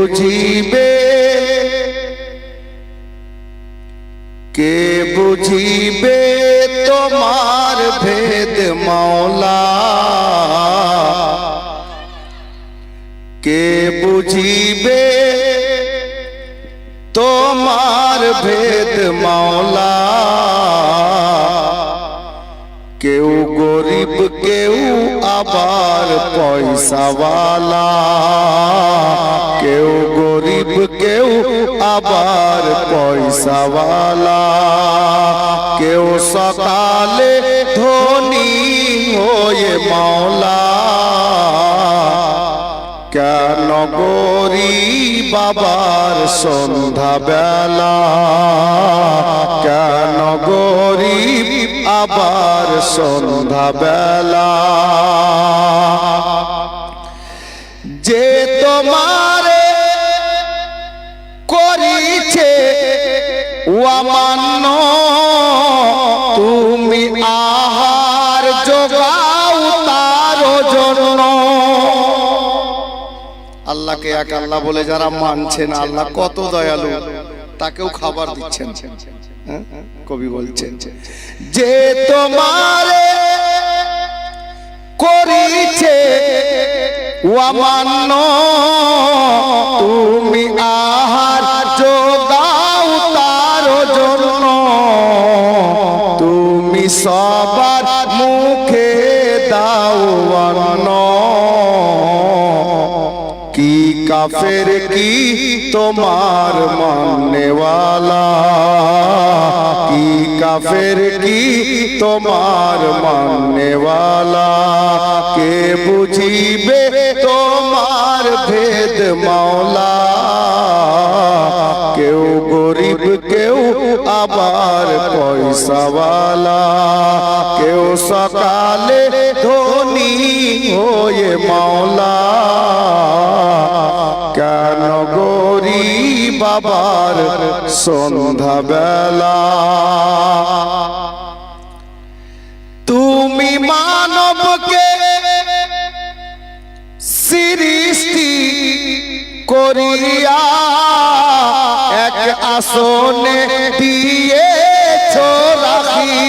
বুঝিবে? কে বুঝিবে তোমার ভেদ মাওলা? কে বুঝিবে তোমার ভেদ মাওলা? কেউ গরিব, কেউ আবার পয়সাওয়ালা। আবার পয়সাওয়ালা। কেউ সকালে ধনী হয়ে মাওলা। কেন গরি বাবার সন্ধ্যা বেলা কেন গরিব আবার সন্ধ্যা বেলা যে তোমারে ওয়ামান্য তুমি আহার যোগাও তার জন্য আল্লাহকে এক আল্লাহ বলে যারা মানছেন আল্লাহ কত দয়ালু, তাকেও খাবার দিচ্ছেন হ্যাঁ? কবি বলছেন, যে তোমারে করিছে ওয়ামান্য তুমি আহার সবার মুখে দাও কি কাফের কি তোমার মাননেওয়ালা? কি কাফের কি তোমার মাননেওয়ালা? কে বুঝিবে তোমার ভেদ মাওলা? কেউ গরিব, কেউ আবার পয়সাওয়ালা। কেউ সকালে ধনী হয়ে মাওলা। কেন গরি বাবার সন্ধ্যা বেলা তুমি মানবকে সৃষ্টি করিয়া এক আসনে দিয়েছ রাখিয়া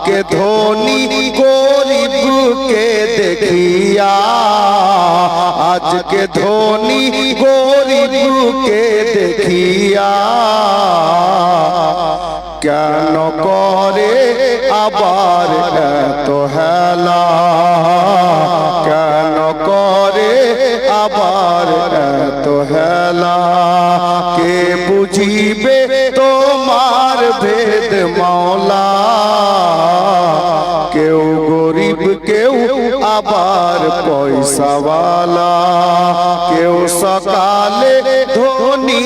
আজকে ধনী গরিবকে দেখিয়া আজকে ধনী গরিবকে দেখিয়া কেন করে আবার এত হেলা? কেন করে আবার এত হেলা? কে বুঝিবে ভেদ মাওলা। কেউ গরিব কেউ আবার পয়সাওয়ালা, কেউ সকালে ধনী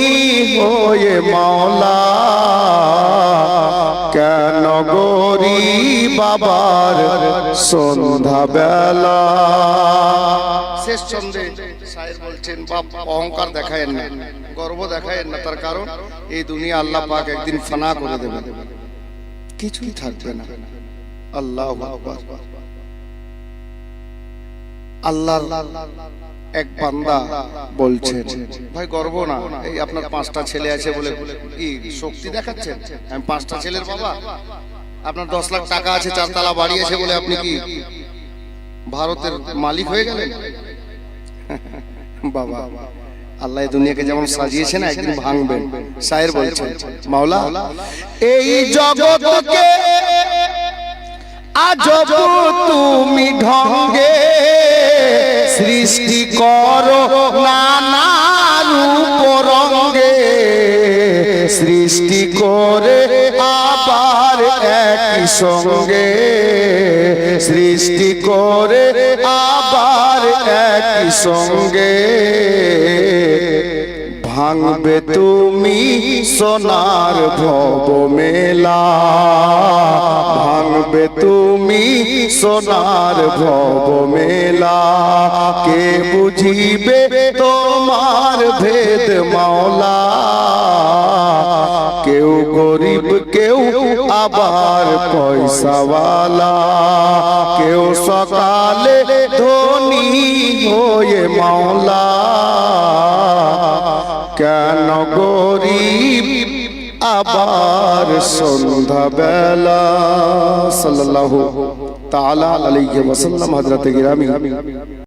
হয়ে মাওলা। কেন গরি বাবার সন্ধ্যা বেলা শেষ চন্দ্রে সাহেব বলছেন, বাপ, অহংকার দেখায়েন না, গর্ব দেখায়েন না, তার কারণ এই দুনিয়া আল্লাহ পাক একদিন ফানা করে দেবে কিছুই থাকবে না। আল্লাহ আল্লাহ এক বান্দা বলছেন, ভাই, গর্ব না। এই আপনার পাঁচটা ছেলে আছে বলে কি শক্তি দেখাচ্ছেন? আমি পাঁচটা ছেলের বাবা। আপনার দশ লাখ টাকা আছে, চারতলা বাড়ি আছে বলে আপনি কি ভারতের মালিক হয়ে গেলেন? বাবা, আল্লাহ দুনিয়াকে যেমন সাজিয়েছে না একদিন ভাঙবেন। সায়ের বলছেন, মাওলা, এই জগৎকে আজব তুমি ঢঙ্গে সৃষ্টি করো নানা রূপ রঙ্গে সৃষ্টি করে আবার একই সঙ্গে। সৃষ্টি করে আবার একই সঙ্গে। ভাঙবে তুমি সোনার ভব মেলা ভাঙবে তুমি সোনার ভব মেলা। কে বুঝিবে তোমার ভেদ মাওলা? কেউ গরিব, কেউ আবার পয়সাওয়ালা। কেউ সকালে ধনী হয়ে মাওলা। কেন গরিব আবার সন্ধ্যা বেলা সাল্লাল্লাহু তাআলা আলাইহি ওয়াসাল্লাম হযরত গিরামি।